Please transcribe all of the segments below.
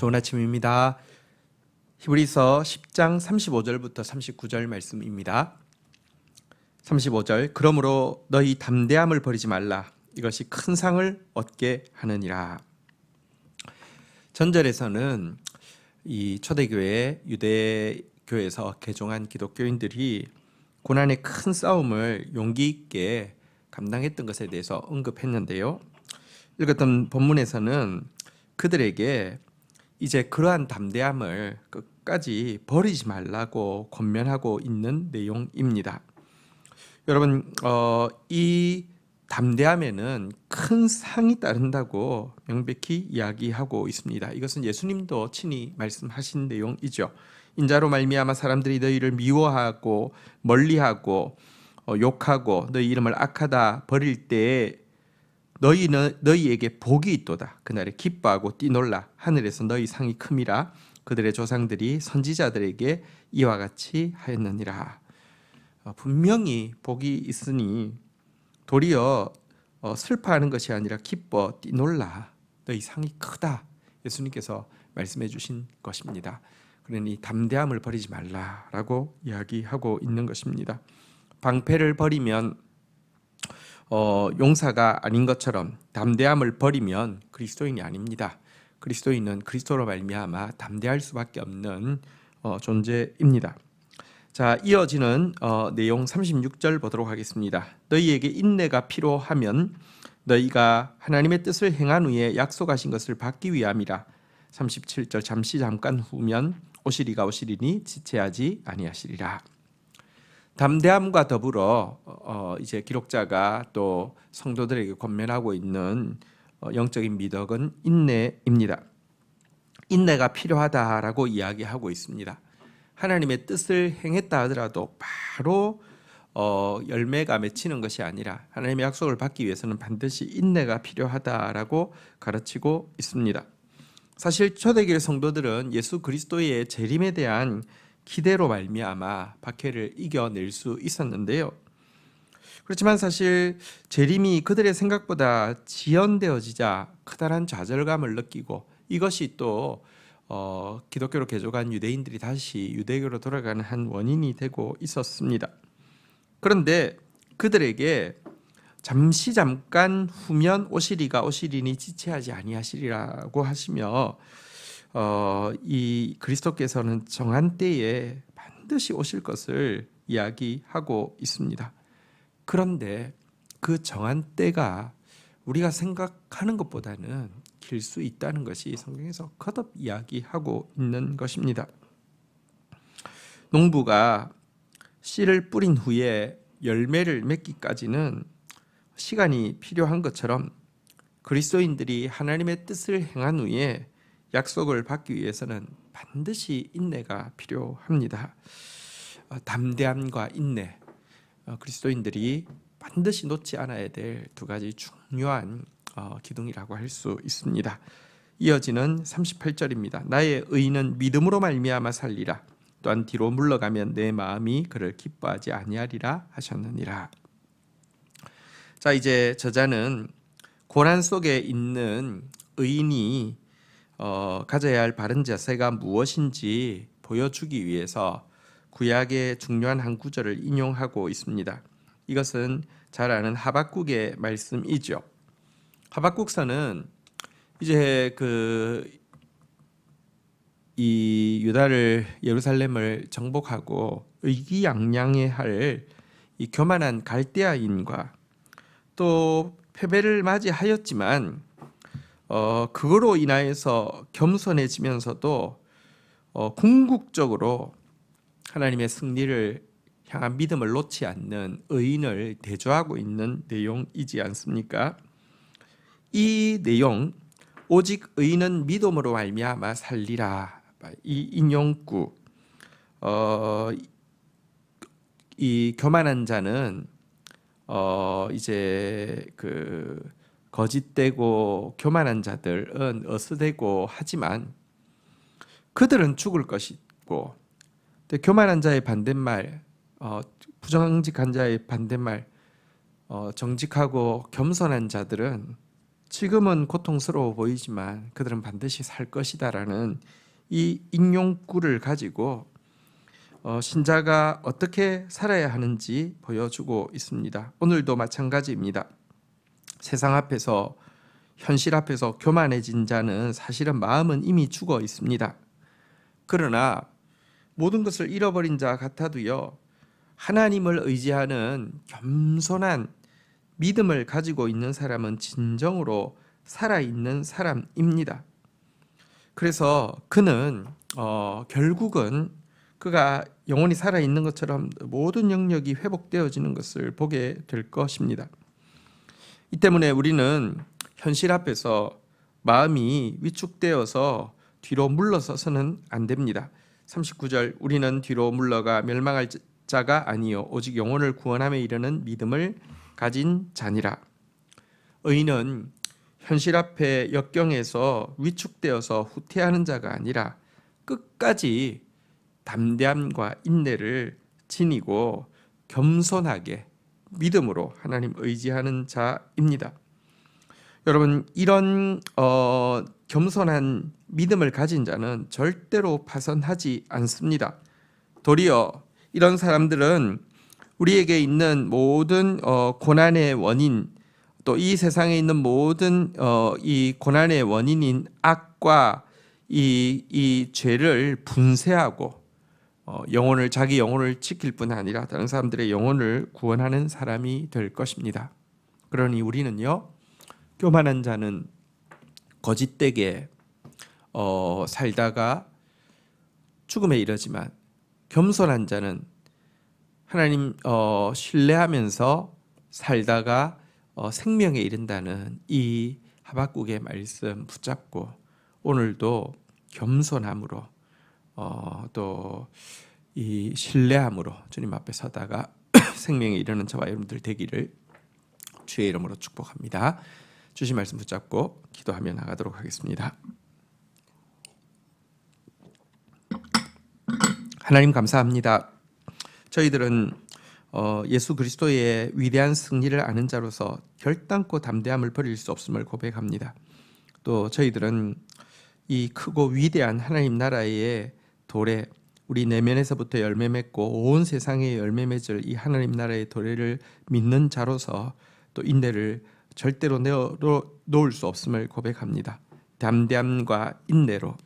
좋은 아침입니다. 히브리서 10장 35절부터 39절 말씀입니다. 35절 그러므로 너희 담대함을 버리지 말라 이것이 큰 상을 얻게 하느니라. 전절에서는 이 초대교회 유대교에서 개종한 기독교인들이 고난의 큰 싸움을 용기 있게 감당했던 것에 대해서 언급했는데요. 읽었던 본문에서는 그들에게 이제 그러한 담대함을 끝까지 버리지 말라고 권면하고 있는 내용입니다. 여러분, 어, 이 담대함에는 큰 상이 따른다고 명백히 이야기하고 있습니다. 이것은 예수님도 친히 말씀하신 내용이죠. 인자로 말미암아 사람들이 너희를 미워하고 멀리하고 어, 욕하고 너희 이름을 악하다 버릴 때에 너희는 너희에게 복이 있도다. 그날에 기뻐하고 뛰놀라. 하늘에서 너희 상이 큼이라. 그들의 조상들이 선지자들에게 이와 같이 하였느니라. 어, 분명히 복이 있으니 도리어 어, 슬퍼하는 것이 아니라 기뻐 뛰놀라. 너희 상이 크다. 예수님께서 말씀해 주신 것입니다. 그러니 담대함을 버리지 말라라고 이야기하고 있는 것입니다. 방패를 버리면 어, 용사가 아닌 것처럼 담대함을 버리면 그리스도인이 아닙니다. 그리스도인은 그리스도로 말미암아 담대할 수밖에 없는 어, 존재입니다. 자, 이어지는 어, 내용 36절 보도록 하겠습니다. 너희에게 인내가 필요하면 너희가 하나님의 뜻을 행한 후에 약속하신 것을 받기 위함이라. 37절 잠시 잠깐 후면 오시리가 오시리니 지체하지 아니하시리라. 담대함과 더불어 어, 이제 기록자가 또 성도들에게 권면하고 있는 어, 영적인 미덕은 인내입니다. 인내가 필요하다라고 이야기하고 있습니다. 하나님의 뜻을 행했다 하더라도 바로 어, 열매가 맺히는 것이 아니라 하나님의 약속을 받기 위해서는 반드시 인내가 필요하다라고 가르치고 있습니다. 사실 초대교회 성도들은 예수 그리스도의 재림에 대한 기대로 말미암아 박해를 이겨낼 수 있었는데요. 그렇지만 사실 재림이 그들의 생각보다 지연되어지자 커다란 좌절감을 느끼고 이것이 또 어, 기독교로 개종한 유대인들이 다시 유대교로 돌아가는 한 원인이 되고 있었습니다. 그런데 그들에게 잠시 잠깐 후면 오시리가 오시리니 지체하지 아니하시리라고 하시며 어, 이 그리스도께서는 정한 때에 반드시 오실 것을 이야기하고 있습니다. 그런데 그 정한 때가 우리가 생각하는 것보다는 길 수 있다는 것이 성경에서 거듭 이야기하고 있는 것입니다. 농부가 씨를 뿌린 후에 열매를 맺기까지는 시간이 필요한 것처럼 그리스도인들이 하나님의 뜻을 행한 후에 약속을 받기 위해서는 반드시 인내가 필요합니다. 어, 담대함과 인내, 어, 그리스도인들이 반드시 놓지 않아야 될 두 가지 중요한 어, 기둥이라고 할 수 있습니다. 이어지는 38절입니다. 나의 의는 믿음으로 말미암아 살리라. 또한 뒤로 물러가면 내 마음이 그를 기뻐하지 아니하리라 하셨느니라. 자 이제 저자는 고난 속에 있는 의인이 어, 가져야 할 바른 자세가 무엇인지 보여주기 위해서 구약의 중요한 한 구절을 인용하고 있습니다. 이것은 잘 아는 하박국의 말씀이죠. 하박국서는 이제 그 이 유다를 예루살렘을 정복하고 의기양양해할 이 교만한 갈대아인과 또 패배를 맞이하였지만 어 그거로 인하여서 겸손해지면서도 어 궁극적으로 하나님의 승리를 향한 믿음을 놓지 않는 의인을 대조하고 있는 내용이지 않습니까? 이 내용 오직 의인은 믿음으로 말미암아 살리라 이 인용구 어, 이 교만한 자는 어 이제 그 거짓되고 교만한 자들은 어스되고 하지만 그들은 죽을 것이고 교만한 자의 반대말 어, 부정직한 자의 반대말 어, 정직하고 겸손한 자들은 지금은 고통스러워 보이지만 그들은 반드시 살 것이다라는 이 인용구를 가지고 어, 신자가 어떻게 살아야 하는지 보여주고 있습니다. 오늘도 마찬가지입니다. 세상 앞에서 현실 앞에서 교만해진 자는 사실은 마음은 이미 죽어 있습니다. 그러나 모든 것을 잃어버린 자 같아도요. 하나님을 의지하는 겸손한 믿음을 가지고 있는 사람은 진정으로 살아있는 사람입니다. 그래서 그는 어, 결국은 그가 영원히 살아있는 것처럼 모든 영역이 회복되어지는 것을 보게 될 것입니다. 이 때문에 우리는 현실 앞에서 마음이 위축되어서 뒤로 물러서서는 안 됩니다. 39절 우리는 뒤로 물러가 멸망할 자가 아니요 오직 영혼을 구원함에 이르는 믿음을 가진 자니라. 의인은 현실 앞에 역경에서 위축되어서 후퇴하는 자가 아니라 끝까지 담대함과 인내를 지니고 겸손하게 믿음으로 하나님 의지하는 자입니다. 여러분 이런 어, 겸손한 믿음을 가진 자는 절대로 파선하지 않습니다. 도리어 이런 사람들은 우리에게 있는 모든 어, 고난의 원인 또 이 세상에 있는 모든 어, 이 고난의 원인인 악과 이, 이 죄를 분쇄하고 어, 영혼을 자기 영혼을 지킬 뿐 아니라 다른 사람들의 영혼을 구원하는 사람이 될 것입니다. 그러니 우리는요 교만한 자는 거짓되게 어, 살다가 죽음에 이르지만 겸손한 자는 하나님 어, 신뢰하면서 살다가 어, 생명에 이른다는 이 하박국의 말씀 붙잡고 오늘도 겸손함으로 어, 또이 신뢰함으로 주님 앞에 서다가 생명에 이르는 저와 여러분들 되기를 주의 이름으로 축복합니다. 주신 말씀 붙잡고 기도하며 나가도록 하겠습니다. 하나님 감사합니다. 저희들은 어, 예수 그리스도의 위대한 승리를 아는 자로서 결단코 담대함을 버릴 수 없음을 고백합니다. 또 저희들은 이 크고 위대한 하나님 나라의 도래 우리 내면에서부터 열매 맺고 온 세상에 열매 맺을 이 하나님 나라의 도래를 믿는 자로서 또 인내를 절대로 내어 놓을 수 없음을 고백합니다. 담대함과 인내로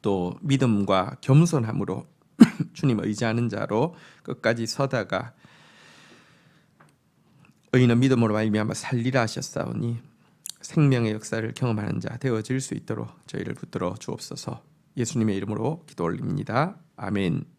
또 믿음과 겸손함으로 주님 의지하는 자로 끝까지 서다가 의인은 믿음으로 말미암아 살리라 하셨사오니 생명의 역사를 경험하는 자 되어질 수 있도록 저희를 붙들어 주옵소서. 예수님의 이름으로 기도 올립니다. 아멘.